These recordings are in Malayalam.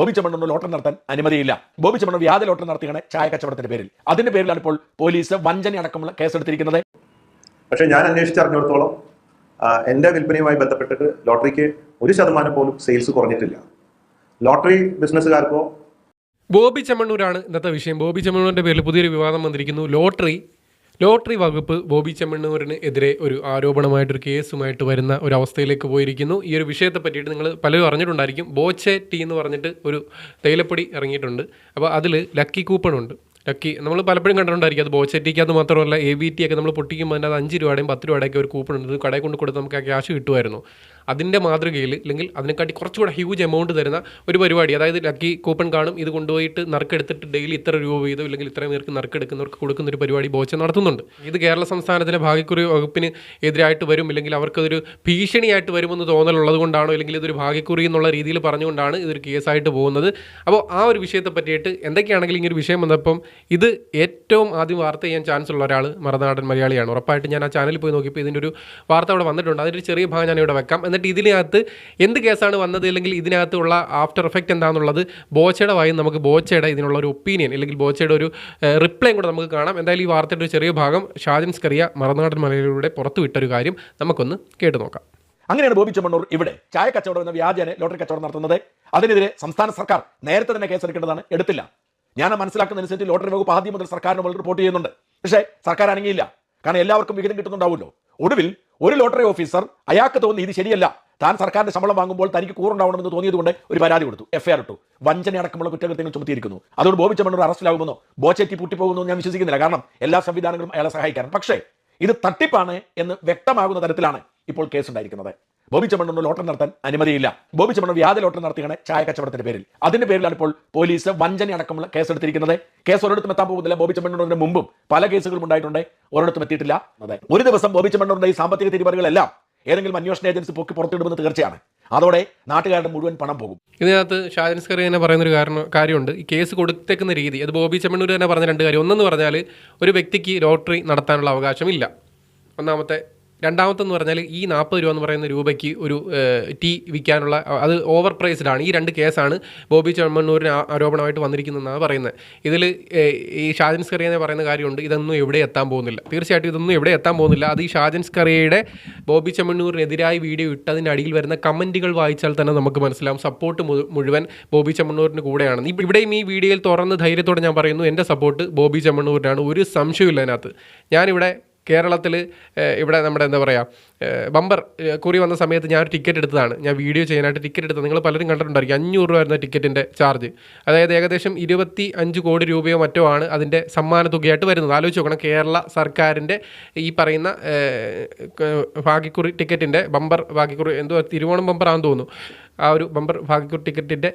ബോബി ചെമ്മണ്ണൂർ ലോട്ടറി നടത്താൻ അനുമതിയില്ല. ബോബി ചെമ്മണ്ണൂർ വ്യാജ ലോട്ടറി നടത്തിയാണ് ചായ കച്ചവടത്തിന്റെ പേരിൽ. അതിന്റെ പേരിലാണ് ഇപ്പോൾ പോലീസ് വഞ്ചന അടക്കമുള്ള കേസെടുത്തിരിക്കുന്നത്. പക്ഷേ ഞാൻ അന്വേഷിച്ചറിഞ്ഞിടത്തോളം എന്റെ എന്റെ വിൽപ്പനയുമായി ബന്ധപ്പെട്ടിട്ട് ലോട്ടറിക്ക് ഒരു ശതമാനം പോലും സെയിൽസ് കുറഞ്ഞിട്ടില്ല. ലോട്ടറി ബിസിനസ്സുകാർക്കോ? ബോബി ചെമ്മണ്ണൂരാണ് ഇന്നത്തെ വിഷയം. ബോബി ചെമ്മണ്ണൂരിന്റെ പേരിൽ പുതിയൊരു വിവാദം വന്നിരിക്കുന്നു. ലോട്ടറി ലോട്ടറി വകുപ്പ് ബോബി ചെമ്മണ്ണൂരിന് എതിരെ ഒരു ആരോപണമായിട്ടൊരു കേസുമായിട്ട് വരുന്ന ഒരു അവസ്ഥയിലേക്ക് പോയിരിക്കുന്നു. ഈ ഒരു വിഷയത്തെ പറ്റിയിട്ട് നിങ്ങൾ പലരും അറിഞ്ഞിട്ടുണ്ടായിരിക്കും. ബോച്ചെ ടീ എന്ന് പറഞ്ഞിട്ട് ഒരു തേയിലപ്പൊടി ഇറങ്ങിയിട്ടുണ്ട്. അപ്പോൾ അതിൽ ലക്കി കൂപ്പൺ ഉണ്ട് ലക്കി നമ്മൾ പലപ്പോഴും കണ്ടിട്ടുണ്ടായിരിക്കും അത് ബോച്ചെ ടീക്കകത്ത് മാത്രമല്ല എ ബി ടി ഒക്കെ നമ്മൾ പൊട്ടിക്കുമ്പോൾ അതിന്റെ അത് അഞ്ച് രൂപയുടെയും പത്ത് രൂപയുടെയൊക്കെ ഒരു കൂപ്പൺ ഉണ്ട് കടയിൽ കൊണ്ട് കൊടുത്ത് നമുക്ക് ആ ക്യാഷ് കിട്ടുമായിരുന്നു. അതിന്റെ മാതൃകയിൽ അല്ലെങ്കിൽ അതിനെക്കാട്ടി കുറച്ചുകൂടെ ഹ്യൂജ് എമൗണ്ട് തരുന്ന ഒരു പരിപാടി അതായത് ലക്കി കൂപ്പൺ കാണും ഇത് കൊണ്ടുപോയിട്ട് നറുക്കെടുത്തിട്ട് ഡെയിലി ഇത്ര രൂപ വീതം അല്ലെങ്കിൽ ഇത്രയും പേർക്ക് നറുക്കെടുക്കുന്നവർക്ക് കൊടുക്കുന്ന ഒരു പരിപാടി ബോച്ച നടത്തുന്നുണ്ട്. ഇത് കേരള സംസ്ഥാനത്തിലെ ഭാഗ്യക്കുറി വകുപ്പിന് എതിരായിട്ട് വരും അല്ലെങ്കിൽ അവർക്കതൊരു ഭീഷണിയായിട്ട് വരുമെന്ന് തോന്നലുള്ളത് കൊണ്ടാണോ അല്ലെങ്കിൽ ഇതൊരു ഭാഗ്യക്കുറി എന്നുള്ള രീതിയിൽ പറഞ്ഞുകൊണ്ടാണ് ഇതൊരു കേസായിട്ട് പോകുന്നത്. അപ്പോൾ ആ ഒരു വിഷയത്തെ പറ്റിയിട്ട് എന്തൊക്കെയാണെങ്കിലും ഇങ്ങനെ ഒരു വിഷയം വന്നപ്പം ഇത് ഏറ്റവും ആദ്യം വാർത്ത ചെയ്യാൻ ചാൻസ് ഉള്ള ഒരാൾ മറുനാടൻ മലയാളിയാണ്. ഉറപ്പായിട്ട് ഞാൻ ആ ചാനലിൽ പോയി നോക്കിയപ്പോൾ ഇതിന്റെ ഒരു വാർത്ത അവിടെ വന്നിട്ടുണ്ട്. അതിന്റെ ചെറിയ ഭാഗം ഞാൻ ഇവിടെ വെക്കാം. എന്നിട്ട് ഇതിനകത്ത് എന്ത് കേസാണ് വന്നത് അല്ലെങ്കിൽ ഇതിനകത്തുള്ള ആഫ്റ്റർ എഫക്റ്റ് എന്താണെന്നുള്ളത് ബോച്ചയുടെ വായും നമുക്ക് ബോച്ചയുടെ ഇതിനുള്ള ഒരു ഒപ്പീനിയൻ അല്ലെങ്കിൽ ബോച്ചയുടെ ഒരു റിപ്ലൈയും കൂടെ നമുക്ക് കാണാം. എന്തായാലും ഈ വാർത്തയുടെ ഒരു ചെറിയ ഭാഗം ഷാജൻ സ്കറിയ മറനാടൻ മലയിലൂടെ പുറത്തു വിട്ടൊരു കാര്യം നമുക്കൊന്ന് കേട്ടു നോക്കാം. അങ്ങനെയാണ് ബോബി ചെമ്മണ്ണൂർ ഇവിടെ ചായ കച്ചവടം എന്ന വ്യാജനെ ലോട്ടറി കച്ചവടം നടത്തുന്നത്. അതിനെതിരെ സംസ്ഥാന സർക്കാർ നേരത്തെ തന്നെ കേസെടുക്കേണ്ടതാണ് എടുത്തില്ല. ഞാൻ മനസ്സിലാക്കുന്നതനുസരിച്ച് ലോട്ടറി വകുപ്പ് ആദ്യം മുതൽ സർക്കാരിന് മുകളിൽ റിപ്പോർട്ട് ചെയ്യുന്നുണ്ട്. പക്ഷേ സർക്കാർ അനങ്ങിയില്ല. കാരണം എല്ലാവർക്കും വിഹിതം കിട്ടുന്നുണ്ടാവുമല്ലോ. ഒടുവിൽ ഒരു ലോട്ടറി ഓഫീസർ അയാൾക്ക് തോന്നി ഇത് ശരിയല്ല. താൻ സർക്കാരിന്റെ ശമ്പളം വാങ്ങുമ്പോൾ തനിക്ക് കൂറുണ്ടാവണമെന്ന് തോന്നിയതുകൊണ്ട് ഒരു പരാതി കൊടുത്തു. എഫ്ഐആർ ഇട്ടു. വഞ്ചന അടക്കമുള്ള കുറ്റകൃത്യങ്ങൾ ചുമത്തിയിരിക്കുന്നു. അതുകൊണ്ട് ബോബി ചെമ്മണ്ണൂർ അറസ്റ്റിലാകുമെന്നോ ബോച്ചെറ്റി പൂട്ടിപ്പോകുമെന്നോ ഞാൻ വിശ്വസിക്കുന്നില്ല. കാരണം എല്ലാ സംവിധാനങ്ങളും അയാളെ സഹായിക്കാൻ പക്ഷേ ഇത് തട്ടിപ്പാണ് എന്ന് വ്യക്തമാകുന്ന തരത്തിലാണ് ഇപ്പോൾ കേസുണ്ടായിരിക്കുന്നത് ബോബി ചെമ്മണ്ണൂർ ലോട്ടറി നടത്താൻ അനുമതിയില്ല. ബോബി ചെമ്മണ്ണൂർ വ്യാജ ലോട്ടറി നടത്തിയാണ് ചായ കച്ചവടത്തിന്റെ പേരിൽ. അതിന്റെ പേരിലാണ് ഇപ്പോൾ പോലീസ് വഞ്ചന അടക്കമുള്ള കേസെടുത്തിരിക്കുന്നത്. കേസ് ഒരിടത്തും എത്താൻ പോകുന്നില്ല. ബോബി ചമ്മണ്ണൂരിന് മുമ്പും പല കേസുകളും ഉണ്ടായിട്ടുണ്ട്. ഒരിടത്തും എത്തിയിട്ടില്ല. അതെ. ഒരു ദിവസം ബോബി ചെമ്മണ്ണൂരിന്റെ ഈ സാമ്പത്തിക തിരിമറികളെല്ലാം ഏതെങ്കിലും അന്വേഷണ ഏജൻസി പൊക്കി പുറത്തിടുമെന്ന് തീർച്ചയാണ്. അതോടെ നാട്ടുകാരുടെ മുഴുവൻ പണം പോകും. ഇതിനകത്ത് ഷാജൻ സ്കറി തന്നെ പറയുന്ന ഒരു കാരണം കാര്യമുണ്ട്. ഈ കേസ് കൊടുത്തേക്കുന്ന രീതി അത് ബോബി ചെമ്മണ്ണൂർ തന്നെ പറഞ്ഞ രണ്ട് കാര്യം. ഒന്നെന്ന് പറഞ്ഞാൽ ഒരു വ്യക്തിക്ക് ലോട്ടറി നടത്താനുള്ള അവകാശമില്ല. ഒന്നാമത്തെ രണ്ടാമത്തെന്ന് പറഞ്ഞാൽ ഈ നാൽപ്പത് രൂപ എന്ന് പറയുന്ന രൂപയ്ക്ക് ഒരു ടീ വിൽക്കാനുള്ള അത് ഓവർ പ്രൈസ്ഡ് ആണ് ഈ രണ്ട് കേസാണ് ബോബി ചെമ്മണ്ണൂരിന് ആരോപണമായിട്ട് വന്നിരിക്കുന്നതെന്നാണ് പറയുന്നത്. ഇതിൽ ഈ ഷാജൻ കറിയ എന്ന് പറയുന്ന കാര്യമുണ്ട്. ഇതൊന്നും എവിടെ എത്താൻ പോകുന്നില്ല. തീർച്ചയായിട്ടും ഇതൊന്നും എവിടെ എത്താൻ പോകുന്നില്ല. അത് ഈ ഷാജൻ സ്കറിയയുടെ ബോബി ചെമ്മണ്ണൂരിനെതിരായി വീഡിയോ ഇട്ടതിന്റെ അടിയിൽ വരുന്ന കമന്റുകൾ വായിച്ചാൽ തന്നെ നമുക്ക് മനസ്സിലാവും. സപ്പോർട്ട് മുഴുവൻ ബോബി ചെമ്മണ്ണൂരിന് കൂടെയാണ്. ഇവിടെയും ഈ വീഡിയോയിൽ തുറന്ന് ധൈര്യത്തോടെ ഞാൻ പറയുന്നു എന്റെ സപ്പോർട്ട് ബോബി ചെമ്മണ്ണൂരിനാണ് ഒരു സംശയമില്ല അതിനകത്ത്. ഞാനിവിടെ കേരളത്തിൽ ഇവിടെ നമ്മുടെ എന്താ പറയുക ബമ്പർ കുറി വന്ന സമയത്ത് ഞാൻ ഒരു ടിക്കറ്റ് എടുത്തതാണ്. ഞാൻ വീഡിയോ ചെയ്യാനായിട്ട് ടിക്കറ്റ് എടുത്തത്. നിങ്ങൾ പലരും കണ്ടിട്ടുണ്ടായിരിക്കും. അഞ്ഞൂറ് രൂപ വരുന്ന ടിക്കറ്റിന്റെ ചാർജ്. അതായത് ഏകദേശം ഇരുപത്തി അഞ്ച് കോടി രൂപയോ മറ്റോ ആണ് അതിന്റെ സമ്മാന തുകയായിട്ട് വരുന്നത്. ആലോചിച്ച് നോക്കണം. കേരള സർക്കാരിന്റെ ഈ പറയുന്ന ഭാഗ്യക്കുറി ടിക്കറ്റിന്റെ ബമ്പർ ഭാഗ്യക്കുറി എന്തോ തിരുവോണം ബമ്പർ ആണെന്ന് തോന്നുന്നു. ആ ഒരു ബമ്പർ ഭാഗ്യക്കുറി ടിക്കറ്റിന്റെ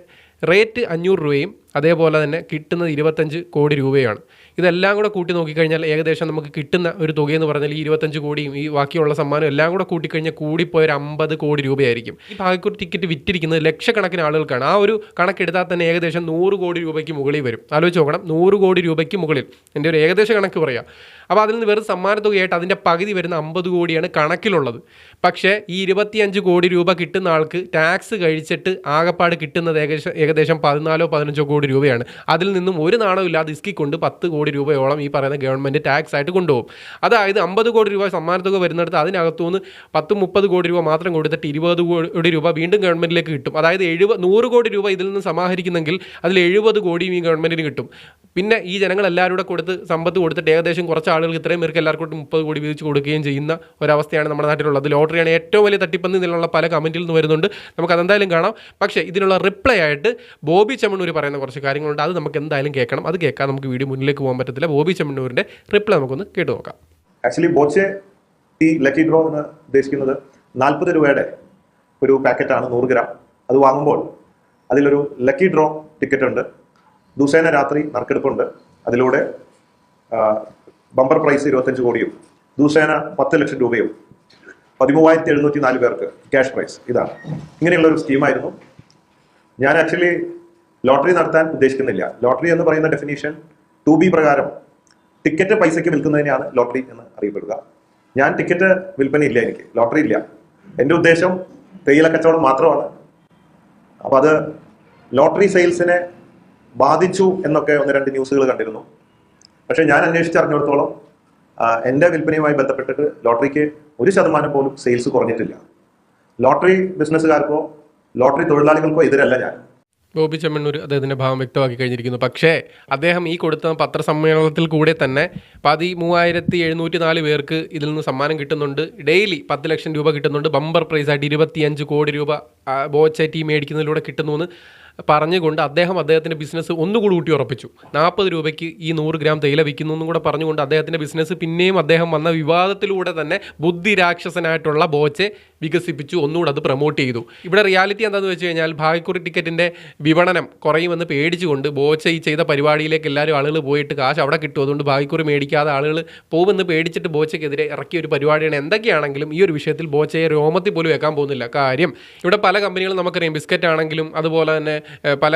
റേറ്റ് അഞ്ഞൂറ് രൂപയും അതേപോലെ തന്നെ കിട്ടുന്നത് ഇരുപത്തഞ്ച് കോടി രൂപയാണ്. ഇതെല്ലാം കൂടെ കൂട്ടി നോക്കിക്കഴിഞ്ഞാൽ ഏകദേശം നമുക്ക് കിട്ടുന്ന ഒരു തുകയെന്ന് പറഞ്ഞാൽ ഈ ഇരുപത്തഞ്ച് കോടിയും ഈ ബാക്കിയുള്ള സമ്മാനം എല്ലാം കൂടെ കൂട്ടിക്കഴിഞ്ഞാൽ കൂടിപ്പോയ ഒരു അമ്പത് കോടി രൂപയായിരിക്കും. ഈ ഭാഗ്യക്കുറി ടിക്കറ്റ് വിറ്റിരിക്കുന്നത് ലക്ഷക്കണക്കിന് ആളുകൾക്കാണ്. ആ ഒരു കണക്കെടുത്താൽ തന്നെ ഏകദേശം നൂറ് കോടി രൂപയ്ക്ക് മുകളിൽ വരും. ആലോചിച്ച് നോക്കണം. നൂറ് കോടി രൂപയ്ക്ക് മുകളിൽ. എന്റെ ഒരു ഏകദേശ കണക്ക് പറയാം. അപ്പോൾ അതിൽ നിന്ന് വെറും സമ്മാന തുകയായിട്ട് അതിന്റെ പകുതി വരുന്ന അമ്പത് കോടിയാണ് കണക്കിലുള്ളത്. പക്ഷേ ഈ ഇരുപത്തിയഞ്ച് കോടി രൂപ കിട്ടുന്ന ആൾക്ക് ടാക്സ് കഴിച്ചിട്ട് ആകപ്പാട് കിട്ടുന്നത് ഏകദേശം ഏകദേശം പതിനാലോ പതിനഞ്ചോ കോടി രൂപയാണ്. അതിൽ നിന്നും ഒരു നാണമില്ലാതെ ഇസ്കിക്കൊണ്ട് പത്ത് കോടി രൂപയോളം ഈ പറയുന്ന ഗവൺമെന്റ് ടാക്സ് ആയിട്ട് കൊണ്ടുപോകും. അതായത് അമ്പത് കോടി രൂപ സമ്മാന തുക വരുന്നിടത്ത് അതിനകത്തുനിന്ന് പത്ത് മുപ്പത് കോടി രൂപ മാത്രം കൊടുത്തിട്ട് ഇരുപത് കോടി രൂപ വീണ്ടും ഗവൺമെന്റിലേക്ക് കിട്ടും. അതായത് എഴുപത് നൂറ് കോടി രൂപ ഇതിൽ നിന്ന് സമാഹരിക്കുന്നെങ്കിൽ അതിൽ എഴുപത് കോടിയും ഈ ഗവൺമെന്റിന് കിട്ടും. പിന്നെ ഈ ജനങ്ങൾ എല്ലാവരും കൂടെ കൊടുത്ത് സമ്പത്ത് കൊടുത്തിട്ട് ഏകദേശം കുറച്ച് ആളുകൾക്ക് ഇത്രയും പേർക്ക് എല്ലാവർക്കും മുപ്പത് കോടി വീതിച്ച് കൊടുക്കുകയും ചെയ്യുന്ന ഒരവസ്ഥയാണ് നമ്മുടെ നാട്ടിലുള്ളത്. ലോട്ടറിയാണ് ഏറ്റവും വലിയ തട്ടിപ്പെന്ന് ഇതിലുള്ള പല കമന്റിൽ നിന്ന് വരുന്നുണ്ട്. നമുക്ക് അതെന്തായാലും കാണാം. പക്ഷേ ഇതിനുള്ള റിപ്ലൈ ആയിട്ട് ബോബി ചെമ്മണ്ണൂർ പറയുന്ന കുറച്ച് കാര്യങ്ങളുണ്ട്. അത് നമുക്ക് എന്തായാലും കേൾക്കണം. അത് കേൾക്കാൻ നമുക്ക് വീഡിയോ മുന്നിലേക്ക് പോകാൻ പറ്റത്തില്ല. ബോബി ചെമ്മണ്ണൂരിന്റെ റിപ്ലൈ നമുക്കൊന്ന് കേട്ടു നോക്കാം. ആക്ച്വലി ബോച്ചെ ഈ ലക്കി ഡ്രോ എന്ന് ഉദ്ദേശിക്കുന്നത് നാൽപ്പത് രൂപയുടെ ഒരു പാക്കറ്റാണ് നൂറ് ഗ്രാം. അത് വാങ്ങുമ്പോൾ അതിലൊരു ലക്കി ഡ്രോ ടിക്കറ്റ് ഉണ്ട് ദിവസേന രാത്രി നറുക്കെടുപ്പുണ്ട്. അതിലൂടെ ബമ്പർ പ്രൈസ് ഇരുപത്തഞ്ച് കോടിയും ദിവസേന പത്ത് ലക്ഷം രൂപയും. പതിമൂവായിരത്തി എഴുന്നൂറ്റി നാല് പേർക്ക് ക്യാഷ് പ്രൈസ്. ഇതാണ്. ഇങ്ങനെയുള്ള ഒരു സ്കീമായിരുന്നു. ഞാൻ ആക്ച്വലി ലോട്ടറി നടത്താൻ ഉദ്ദേശിക്കുന്നില്ല. ലോട്ടറി എന്ന് പറയുന്ന ഡെഫിനീഷൻ ടു ബി പ്രകാരം ടിക്കറ്റ് പൈസയ്ക്ക് വിൽക്കുന്നതിനെയാണ് ലോട്ടറി എന്ന് അറിയപ്പെടുക. ഞാൻ ടിക്കറ്റ് വിൽപ്പന ഇല്ല എനിക്ക്. ലോട്ടറി ഇല്ല. എന്റെ ഉദ്ദേശം തേയില കച്ചവടം മാത്രമാണ്. അപ്പോൾ അത് ലോട്ടറി സെയിൽസിനെ ബാധിച്ചു എന്നൊക്കെ ഒന്ന് രണ്ട് ന്യൂസുകൾ കണ്ടിരുന്നു. പക്ഷേ ഞാൻ അന്വേഷിച്ചറിഞ്ഞിടത്തോളം എന്റെ വിൽപ്പനയുമായി ബന്ധപ്പെട്ടിട്ട് ലോട്ടറിക്ക് ഒരു ശതമാനം പോലും സെയിൽസ് കുറഞ്ഞിട്ടില്ല. ലോട്ടറി ബിസിനസ്സുകാർക്കോ ലോട്ടറി തൊഴിലാളികൾക്കോ എതിരല്ല ഞാൻ. ബോബി ചെമ്മണ്ണൂർ അദ്ദേഹത്തിന്റെ ഭാവം വ്യക്തമാക്കി കഴിഞ്ഞിരിക്കുന്നു. പക്ഷേ അദ്ദേഹം ഈ കൊടുത്ത പത്രസമ്മേളനത്തിൽ കൂടെ തന്നെ പതി മൂവായിരത്തി എഴുന്നൂറ്റി നാല് പേർക്ക് ഇതിൽ നിന്ന് സമ്മാനം കിട്ടുന്നുണ്ട്. ഡെയിലി പത്ത് ലക്ഷം രൂപ കിട്ടുന്നുണ്ട്. ബമ്പർ പ്രൈസായിട്ട് ഇരുപത്തിയഞ്ച് കോടി രൂപ ബോച്ച ടീം മേടിക്കുന്നതിലൂടെ കിട്ടുന്നു എന്ന് പറഞ്ഞുകൊണ്ട് അദ്ദേഹം അദ്ദേഹത്തിന്റെ ബിസിനസ് ഒന്നുകൂടി ഊട്ടി ഉറപ്പിച്ചു. നാൽപ്പത് രൂപയ്ക്ക് ഈ നൂറ് ഗ്രാം തേയില വിൽക്കുന്നു എന്നും കൂടെ പറഞ്ഞുകൊണ്ട് അദ്ദേഹത്തിന്റെ ബിസിനസ് പിന്നെയും അദ്ദേഹം വന്ന വിവാദത്തിലൂടെ തന്നെ ബുദ്ധി രാക്ഷസനായിട്ടുള്ള ബോച്ചെ വികസിപ്പിച്ചു. ഒന്നുകൂടെ അത് പ്രൊമോട്ട് ചെയ്തു. ഇവിടെ റിയാലിറ്റി എന്താണെന്ന് വെച്ച് കഴിഞ്ഞാൽ ഭാഗ്യക്കുറി ടിക്കറ്റിന്റെ വിപണനം കുറയുമെന്ന് പേടിച്ചുകൊണ്ട് ബോച്ച ഈ ചെയ്ത പരിപാടിയിലേക്ക് എല്ലാവരും ആളുകൾ പോയിട്ട് കാശ് അവിടെ കിട്ടും. അതുകൊണ്ട് ഭാഗ്യക്കുറി മേടിക്കാതെ ആളുകൾ പോകുമെന്ന് പേടിച്ചിട്ട് ബോച്ചയ്ക്കെതിരെ ഇറക്കിയ ഒരു പരിപാടിയാണ്. എന്തൊക്കെയാണെങ്കിലും ഈ ഒരു വിഷയത്തിൽ ബോച്ചയെ രോമത്തിൽ പോലും വെക്കാൻ പോകുന്നില്ല. കാര്യം ഇവിടെ പല കമ്പനികളും നമുക്കറിയാം. ബിസ്ക്കറ്റ് ആണെങ്കിലും അതുപോലെ തന്നെ പല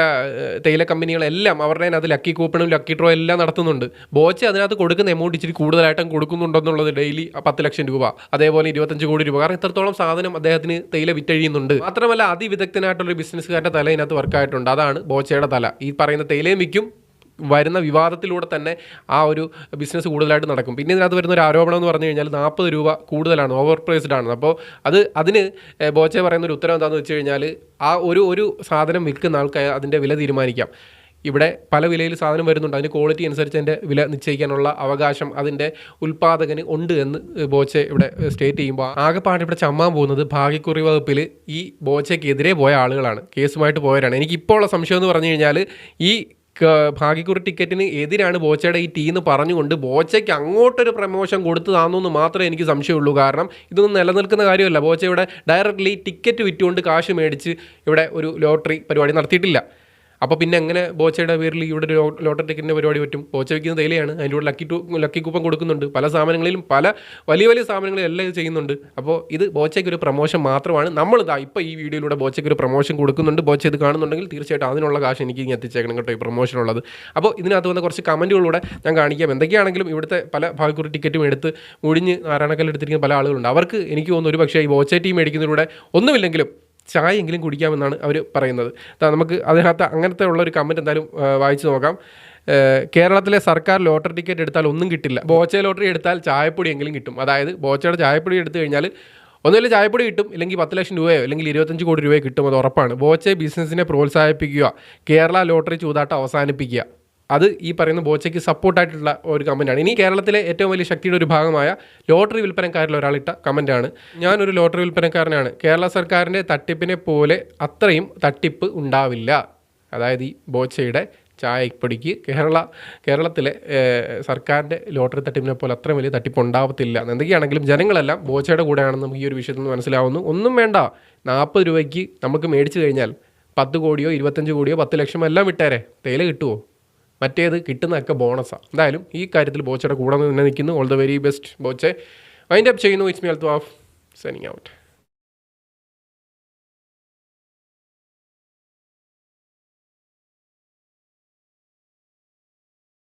തേയില കമ്പനികളെല്ലാം അവരുടെ അത് ലക്കി കൂപ്പണും ലക്കി ഡ്രോ എല്ലാം നടത്തുന്നുണ്ട്. ബോച്ച അതിനകത്ത് കൊടുക്കുന്ന എമൗണ്ട് ഇച്ചിരി കൂടുതലായിട്ടും കൊടുക്കുന്നുണ്ടെന്നുള്ളത് ഡെയിലി പത്ത് ലക്ഷം രൂപ അതേപോലെ ഇരുപത്തഞ്ച് കോടി രൂപ. കാരണം ഇത്രത്തോളം സാധനം അദ്ദേഹത്തിന് തേയില വിറ്റഴിയുന്നുണ്ട്. മാത്രമല്ല അതിവിദഗ്ധനായിട്ടുള്ള ഒരു ബിസിനസ്സുകാരുടെ തല ഇതിനകത്ത് വർക്കായിട്ടുണ്ട് അതാണ് ബോച്ചയുടെ തല. ഈ പറയുന്ന തേയിലയും വിൽക്കും. വരുന്ന വിവാദത്തിലൂടെ തന്നെ ആ ഒരു ബിസിനസ് കൂടുതലായിട്ട് നടക്കും. പിന്നെ ഇതിനകത്ത് വരുന്ന ഒരു ആരോപണം എന്ന് പറഞ്ഞു കഴിഞ്ഞാൽ നാൽപ്പത് രൂപ കൂടുതലാണ് ഓവർ പ്രൈസ്ഡ് ആണ്. അപ്പോൾ അത് അതിന് ബോച്ചെ പറയുന്ന ഒരു ഉത്തരം എന്താണെന്ന് വെച്ച് കഴിഞ്ഞാൽ ആ ഒരു ഒരു സാധനം വിൽക്കുന്ന ആൾക്ക് അതിന്റെ വില തീരുമാനിക്കാം. ഇവിടെ പല വിലയിൽ സാധനം വരുന്നുണ്ട്. അതിന്റെ ക്വാളിറ്റി അനുസരിച്ച് അതിന്റെ വില നിശ്ചയിക്കാനുള്ള അവകാശം അതിന്റെ ഉൽപ്പാദകന് ഉണ്ട് എന്ന് ബോച്ചെ ഇവിടെ സ്റ്റേറ്റ് ചെയ്യുമ്പോൾ ആകെപ്പാട് ഇവിടെ ചമ്മാൻ പോകുന്നത് ഭാഗ്യക്കുറി വകുപ്പിൽ ഈ ബോച്ചയ്ക്കെതിരെ പോയ ആളുകളാണ്. കേസുമായിട്ട് പോയവരാണ്. എനിക്കിപ്പോൾ ഉള്ള സംശയം എന്ന് പറഞ്ഞു കഴിഞ്ഞാൽ ഈ ഭാഗ്യക്കുറി ടിക്കറ്റിന് എതിരാണ് ബോച്ചയുടെ ഈ ടീം എന്ന് പറഞ്ഞുകൊണ്ട് ബോച്ചയ്ക്ക് അങ്ങോട്ടൊരു പ്രമോഷൻ കൊടുത്തു എന്ന് മാത്രമേ എനിക്ക് സംശയമുള്ളൂ. കാരണം ഇതൊന്നും നിലനിൽക്കുന്ന കാര്യമല്ല. ബോച്ച ഇവിടെ ഡയറക്റ്റ്ലി ടിക്കറ്റ് വിറ്റുകൊണ്ട് കാശ് മേടിച്ച് ഇവിടെ ഒരു ലോട്ടറി പരിപാടി നടത്തിയിട്ടില്ല. അപ്പോൾ പിന്നെ എങ്ങനെ ബോച്ചയുടെ പേരിൽ ഇവിടെ ഒരു ലോട്ടറി ടിക്കറ്റിന്റെ പരിപാടി പറ്റും? ബോച്ച വയ്ക്കുന്ന തേയിലയാണ്. അതിന്റെ കൂടെ ലക്കി ടു ലക്കി കൂപ്പൺ കൊടുക്കുന്നുണ്ട്. പല സാധനങ്ങളിലും പല വലിയ വലിയ സ്ഥാപനങ്ങളിലും എല്ലാം ഇത് ചെയ്യുന്നുണ്ട്. അപ്പോൾ ഇത് ബോച്ചയ്ക്ക് ഒരു പ്രൊമോഷൻ മാത്രമാണ്. നമ്മൾ ഇതാ ഇപ്പോൾ ഈ വീഡിയോയിലൂടെ ബോച്ചയ്ക്ക് ഒരു പ്രൊമോഷൻ കൊടുക്കുന്നുണ്ട്. ബോച്ച ഇത് കാണുന്നുണ്ടെങ്കിൽ തീർച്ചയായിട്ടും അതിനുള്ള കാശ് എനിക്ക് ഇനി എത്തിച്ചേക്കണം കേട്ടോ ഈ പ്രൊമോഷൻ ഉള്ളത്. അപ്പോൾ ഇതിനകത്ത് വന്ന കുറച്ച് കമന്റുകളിലൂടെ ഞാൻ കാണിക്കാം. എന്തൊക്കെയാണെങ്കിലും ഇവിടുത്തെ പല ഭാഗ്യക്കുറി ടിക്കറ്റും എടുത്ത് മുഴിഞ്ഞ് നാരായണക്കല്ലെടുത്തിരിക്കുന്ന പല ആളുകളുണ്ട്. അവർക്ക് എനിക്ക് തോന്നുന്നു ഒരു പക്ഷേ ഈ ബോച്ച ടീം മേടിക്കുന്നതിലൂടെ ഒന്നുമില്ലെങ്കിലും ചായയെങ്കിലും കുടിക്കാമെന്നാണ് അവർ പറയുന്നത്. നമുക്ക് അതിനകത്ത് അങ്ങനത്തെ ഉള്ള ഒരു കമന്റ് എന്തായാലും വായിച്ചു നോക്കാം. കേരളത്തിലെ സർക്കാർ ലോട്ടറി ടിക്കറ്റ് എടുത്താൽ ഒന്നും കിട്ടില്ല. ബോച്ച ലോട്ടറി എടുത്താൽ ചായപ്പൊടി എങ്കിലും കിട്ടും. അതായത് ബോച്ചയുടെ ചായപ്പൊടി എടുത്തു കഴിഞ്ഞാൽ ഒന്നുമില്ല ചായപ്പൊടി കിട്ടും ഇല്ലെങ്കിൽ പത്ത് ലക്ഷം രൂപയോ അല്ലെങ്കിൽ ഇരുപത്തഞ്ച് കോടി രൂപയോ കിട്ടും അത് ഉറപ്പാണ്. ബോച്ചെ ബിസിനസ്സിനെ പ്രോത്സാഹിപ്പിക്കുക. കേരള ലോട്ടറി ചൂതാട്ടം അവസാനിപ്പിക്കുക. അത് ഈ പറയുന്ന ബോച്ചയ്ക്ക് സപ്പോർട്ടായിട്ടുള്ള ഒരു കമന്റാണ് ഇനി കേരളത്തിലെ ഏറ്റവും വലിയ ശക്തിയുടെ ഒരു ഭാഗമായ ലോട്ടറി വിൽപ്പനക്കാരിൽ ഒരാളിട്ട കമന്റാണ് ഞാനൊരു ലോട്ടറി വിൽപ്പനക്കാരനാണ്. കേരള സർക്കാരിന്റെ തട്ടിപ്പിനെ പോലെ അത്രയും തട്ടിപ്പ് ഉണ്ടാവില്ല. അതായത് ഈ ബോച്ചയുടെ ചായപ്പൊടിക്ക് കേരള കേരളത്തിലെ സർക്കാരിന്റെ ലോട്ടറി തട്ടിപ്പിനെ പോലെ അത്രയും വലിയ തട്ടിപ്പ് ഉണ്ടാവത്തില്ല. എന്തൊക്കെയാണെങ്കിലും ജനങ്ങളെല്ലാം ബോച്ചയുടെ കൂടെയാണെന്ന് നമുക്ക് ഈ ഒരു വിഷയത്തിൽ നിന്ന് മനസ്സിലാവുന്നു. ഒന്നും വേണ്ട. നാൽപ്പത് രൂപയ്ക്ക് നമുക്ക് മേടിച്ചു കഴിഞ്ഞാൽ പത്ത് കോടിയോ ഇരുപത്തഞ്ച് കോടിയോ പത്ത് ലക്ഷമോ എല്ലാം വിട്ടേരെ. തേയില കിട്ടുമോ മറ്റേത് കിട്ടുന്നതൊക്കെ ബോണസാണ് എന്തായാലും ഈ കാര്യത്തിൽ ബോച്ചയുടെ കൂടെ തന്നെ നിൽക്കുന്നു all the very best Boche. Wind up ചെയ്യുന്നു. It's me Althu off signing out